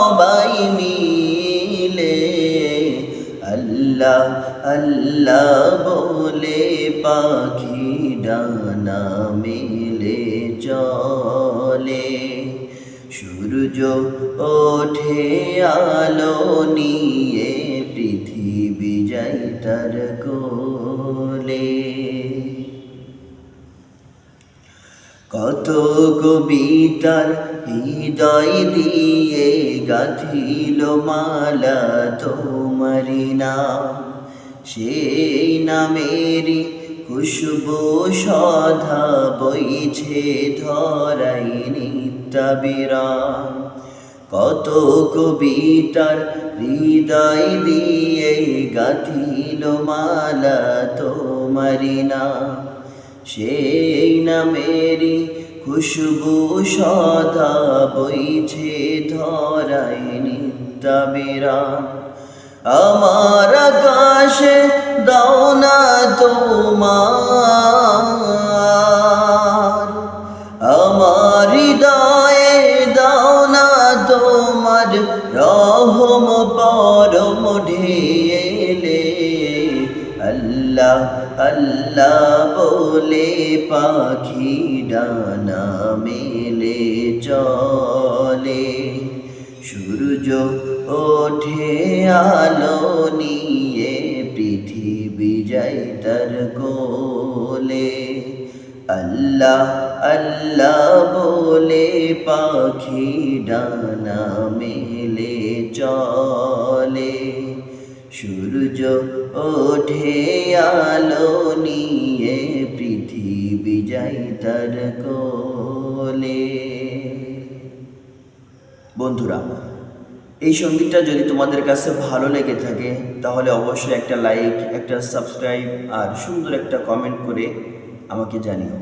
সবাই মিলে আল্লাহ আল্লাহ বলে পাখি ডানা মিলে চলে। সূর্য ওঠে আলো নিয়ে পৃথিবী যাই তার কোন কত কবিতার হৃদয় দিয়ে গাথিল মালা তোমারি নাম। সেই নামেরই খুশবু সধা বইছে ধরাই নিত্যাবিরাম কত কবিতার হৃদয় দিয়ে গাথিল মালা তোমারি নাম। সেই নামেরই খুশবু সদা বইছে ধরাই নিত্যাবিরাম আমার আকাশে দাও না তোমার। আমার হৃদয়ে দাও না তোমার। রহম পরম ঢেলে আল্লাহ আল্লাহ বলে পাখি ডানা মেলে চলে। সূর্য ওঠে আলো নিয়ে পৃথিবী যাই তার কোলে। আল্লাহ আল্লাহ বলে পাখি ডানা মেলে চলে। সূর্য ওঠে, আলো নিয়ে পৃথিবী যাই তার কোলে। বন্ধুরা, এই সঙ্গীতটা যদি তোমাদের কাছে ভালো লেগে থাকে, তাহলে অবশ্যই একটা লাইক একটা সাবস্ক্রাইব আর সুন্দর একটা কমেন্ট করে আমাকে জানিও।